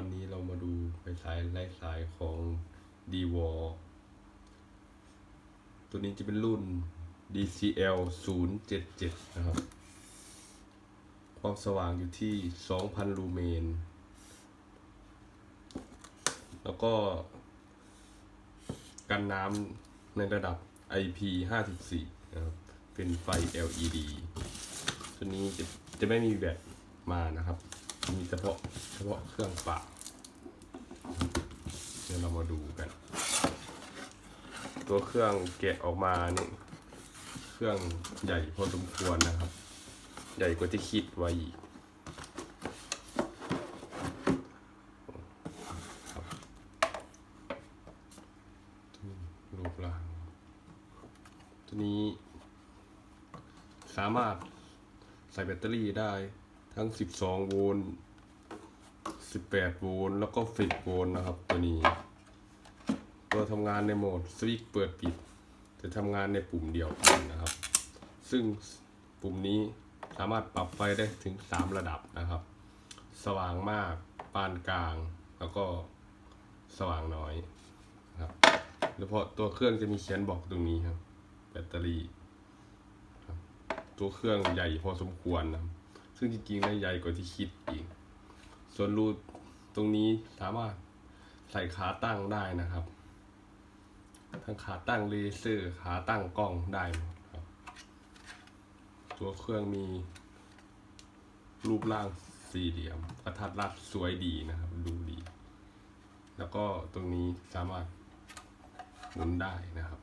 วันนี้เรามาดูไฟสายไร้สายของ d w a l ตัวนี้จะเป็นรุ่น DCL 077 นะครับ ความสว่างอยู่ที่ 2,000 ลูเมน แล้วก็กันน้ำในระดับ IP 54 นะครับ เป็นไฟ LED ตัวนี้จะจะไม่มีแบตมานะครับ มีเฉพาะเฉพาะเครื่องปล่าเดี๋ยวเรามาดูกัน ตัวเครื่องแกะออกมานี่เครื่องใหญ่พอสมควรนะครับ ใหญ่กว่าที่คิดไว้อีกครับรูปร่างตัวนี้สามารถใส่แบตเตอรี่ได้ ทั้ง 12 โวลต์ 18 โวลต์ แล้วก็ 10 โวลต์นะครับ ตัวนี้ ตัวทำงานในโหมดสวิตช์เปิดปิด จะทำงานในปุ่มเดียวกันนะครับ ซึ่งปุ่มนี้สามารถปรับไฟได้ถึง 3 ระดับนะครับ สว่างมาก ปานกลาง แล้วก็สว่างน้อยนะครับโดยเฉพาะตัวเครื่องจะมีเขียนบอกตรงนี้ครับ แบตเตอรี่ตัวเครื่องใหญ่พอสมควรนะครับ ซึ่งจริงๆแล้วใหญ่กว่าที่คิดอีก ส่วนรูตรงนี้สามารถใส่ขาตั้งได้นะครับ ทั้งขาตั้งเลเซอร์ขาตั้งกล้องได้หมดครับ ตัวเครื่องมี รูปร่างสี่เหลี่ยมกระทัดรัดสวยดีนะครับ ดูดี แล้วก็ตรงนี้สามารถหมุนได้นะครับ